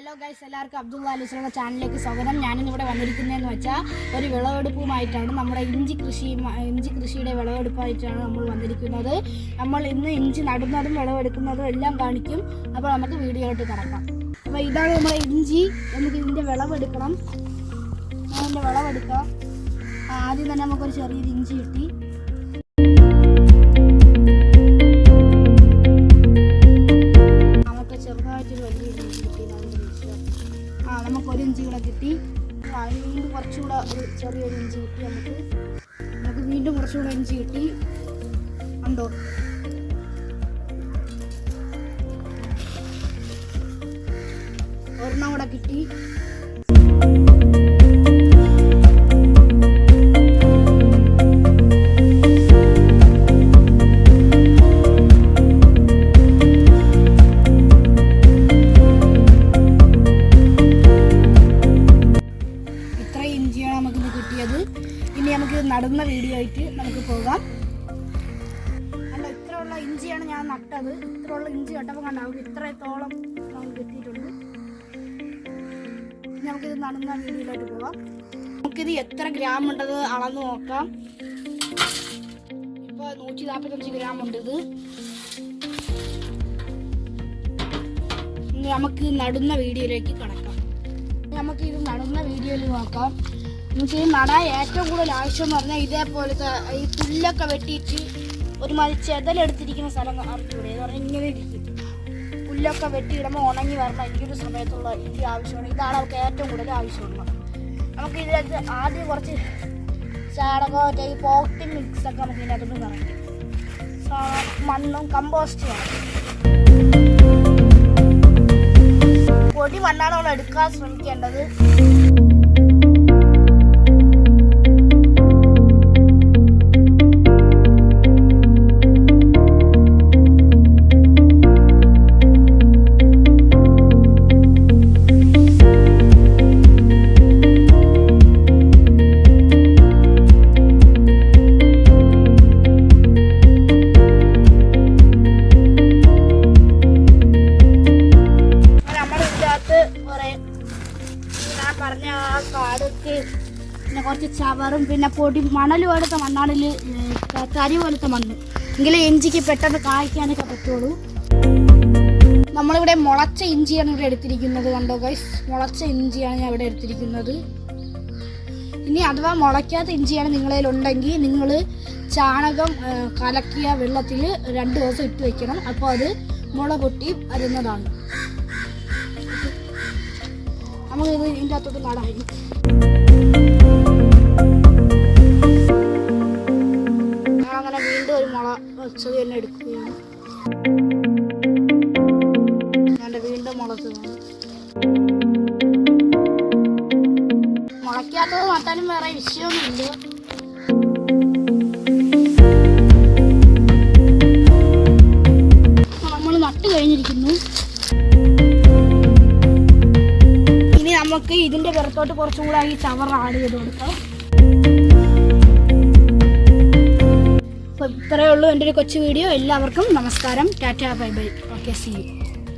Hello guys എല്ലാവർക്കും അബ്ദുള്ള അലിസ്ലുള്ള ചാനലിലേക്ക് സ്വാഗതം. ഞാനിന്ന് ഇവിടെ വന്നിരിക്കുന്നതെന്ന് വെച്ചാൽ ഒരു വിളവെടുപ്പുമായിട്ടാണ് നമ്മുടെ ഇഞ്ചി കൃഷി ഇഞ്ചി കൃഷിയുടെ വിളവെടുപ്പായിട്ടാണ് നമ്മൾ വന്നിരിക്കുന്നത്. നമ്മൾ ഇന്ന് ഇഞ്ചി നടുന്നതും വിളവെടുക്കുന്നതും എല്ലാം കാണിക്കും. അപ്പോൾ നമുക്ക് വീഡിയോയിലോട്ട് കിടക്കാം. അപ്പോൾ ഇതാണ് നമ്മുടെ ഇഞ്ചി. നമുക്ക് ഇതിന്റെ വിളവെടുക്കണം. അതിന്റെ വിളവെടുക്കാം. ആദ്യം തന്നെ നമുക്കൊരു ചെറിയൊരു ഇഞ്ചി കിട്ടി. നമുക്ക് ഒരു ഇഞ്ചി കൂടെ കിട്ടി. വീണ്ടും കുറച്ചുകൂടെ ഒരു ചെറിയൊരു ഇഞ്ചി കിട്ടി നമുക്ക്. നമുക്ക് വീണ്ടും കുറച്ചുകൂടെ ഇഞ്ചി കിട്ടി. ഉണ്ടോ ഒരെണ്ണം കൂടെ കിട്ടി. ഇനി നമുക്ക് നടുന്ന വീഡിയോ ആയിട്ട് നമുക്ക് പോകാം. അല്ല ഇത്രയുള്ള ഇഞ്ചിയാണ് ഞാൻ നട്ടത്. ഇത്രയുള്ള ഇഞ്ചി നട്ടപ്പോൾ കണ്ടാവും ഇത്രത്തോളം നമുക്ക് കിട്ടിയിട്ടുണ്ട്. നമുക്കിത് നടുന്ന വീഡിയോയിലോട്ട് പോകാം. നമുക്കിത് എത്ര ഗ്രാം ഉണ്ടത് അളന്ന് നോക്കാം. ഇപ്പോൾ നൂറ്റി നാൽപ്പത്തഞ്ച് ഗ്രാം ഉണ്ട് ഇത് നമുക്ക് നടുന്ന വീഡിയോയിലേക്ക് കണക്കാം നമുക്ക് ഇത് നടുന്ന വീഡിയോയിൽ നോക്കാം. നമുക്ക് ഈ നടാൻ ഏറ്റവും കൂടുതൽ ആവശ്യം എന്ന് പറഞ്ഞാൽ ഇതേപോലത്തെ ഈ പുല്ലൊക്കെ വെട്ടിയിട്ട് ഒരുമാതിരി ചെതലെടുത്തിരിക്കുന്ന സ്ഥലം അറിഞ്ഞൂടെ? എന്ന് പറഞ്ഞാൽ ഇങ്ങനെ ഇരിക്കും. പുല്ലൊക്കെ വെട്ടി ഇടുമ്പോൾ ഉണങ്ങി വരണം. എനിക്ക് ഒരു സമയത്തുള്ള ഈ ആവശ്യമാണ്. ഇതാണ് അവർക്ക് ഏറ്റവും കൂടുതൽ ആവശ്യമുള്ളത്. നമുക്ക് ഇതിനകത്ത് ആദ്യം കുറച്ച് ചാണകം ഈ പോട്ടി മിക്സ് ഒക്കെ നമുക്ക് ഇതിനകത്ത് നിറയ്ക്കും മണ്ണും കമ്പോസ്റ്റുമാണ് പൊടി മണ്ണാണ് നമ്മൾ എടുക്കാൻ ശ്രമിക്കേണ്ടത്. പിന്നെ കുറച്ച് ചവറും പിന്നെ പൊടി മണൽ പോലത്തെ മണ്ണാണിൽ തരി പോലത്തെ മണ്ണ്. എങ്കിലേ ഇഞ്ചിക്ക് പെട്ടെന്ന് കായ്ക്കാനൊക്കെ പറ്റുള്ളൂ. നമ്മളിവിടെ മുളച്ച ഇഞ്ചിയാണ് ഇവിടെ എടുത്തിരിക്കുന്നത് കണ്ടോ ഗൈസ് മുളച്ച ഇഞ്ചിയാണ് ഞാൻ ഇവിടെ എടുത്തിരിക്കുന്നത്. ഇനി അഥവാ മുളയ്ക്കാത്ത ഇഞ്ചിയാണ് നിങ്ങളതിൽ ഉണ്ടെങ്കിൽ നിങ്ങൾ ചാണകം കലക്കിയ വെള്ളത്തിൽ രണ്ട് ദിവസം ഇട്ട് വെക്കണം. അപ്പോൾ അത് മുള പൊട്ടി വരുന്നതാണ് നമുക്ക് ഇത് ഇതിന്റെ അകത്തോട്ട് നടായി ഞങ്ങളങ്ങനെ വീണ്ടും ഒരു മുള വെച്ചത് തന്നെ എടുക്കുകയാണ്. ഞാൻ വീണ്ടും മുളച്ച് മുളയ്ക്കാത്തത് നട്ടാലും വേറെ വിഷയമൊന്നുമില്ല. നമുക്ക് ഇതിന്റെ പുറത്തോട്ട് കുറച്ചും കൂടെ ഈ ചവർ ആഡ് ചെയ്ത് കൊടുക്കാം. അപ്പോൾ ഇത്രയേ ഉള്ളൂ എന്റെ ഒരു കൊച്ചു വീഡിയോ എല്ലാവർക്കും നമസ്കാരം. Ta-ta bye bye. Okay see you